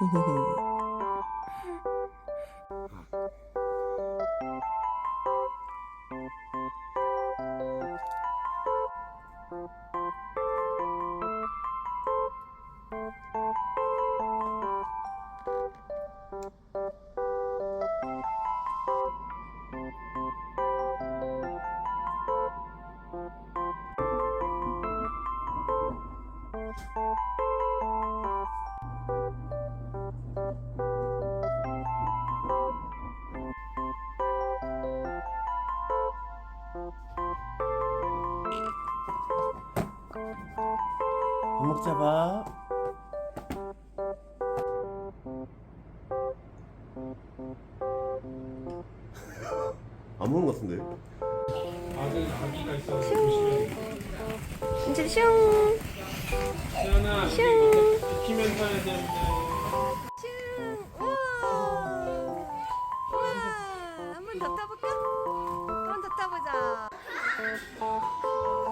哼哼哼 밥 먹자 봐. 안 먹는 것 같은데. 아들 아기가 있어서 조심해. 이제 슝. 시연아 슝. 지키면서 해야 되는데. 슝. 우와. 우와. 한번 더 타볼까? 한번 더 타보자.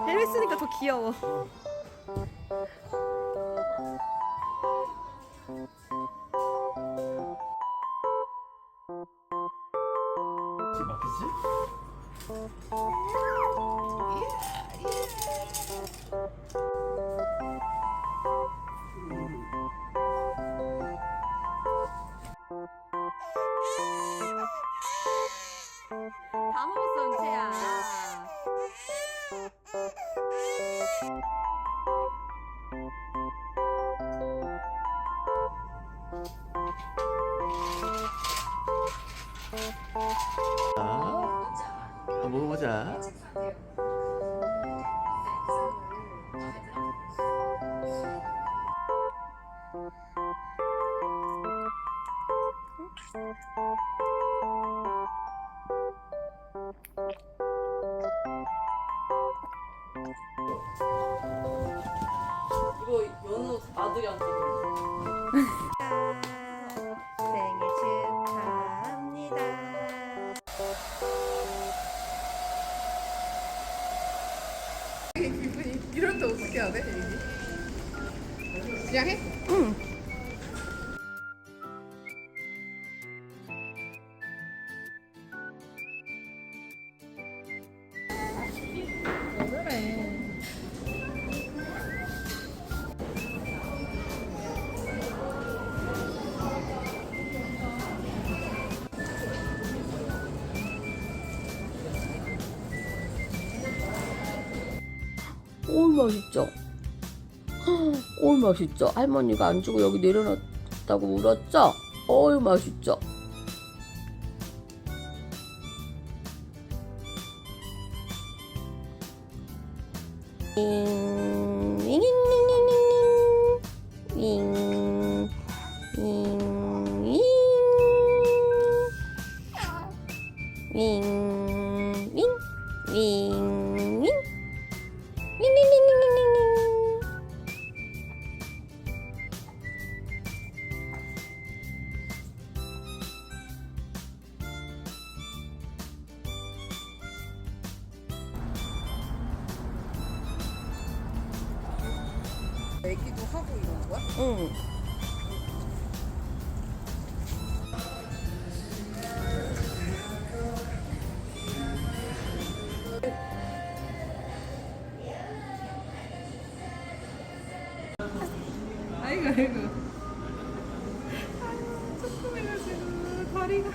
헬멧 쓰니까 더 귀여워. 맛있지? 자, 한번 먹어보자. 이거 연우 아들이한테 그냥 해? 응. 맛있죠? 올 맛있죠? 할머니가 안 주고 여기 내려놨다고 울었죠? 어이 맛있죠? 윙 얘기도 하고 이런 거야? 응. 아이고 아이고. 아유 조그매가지고 다리가.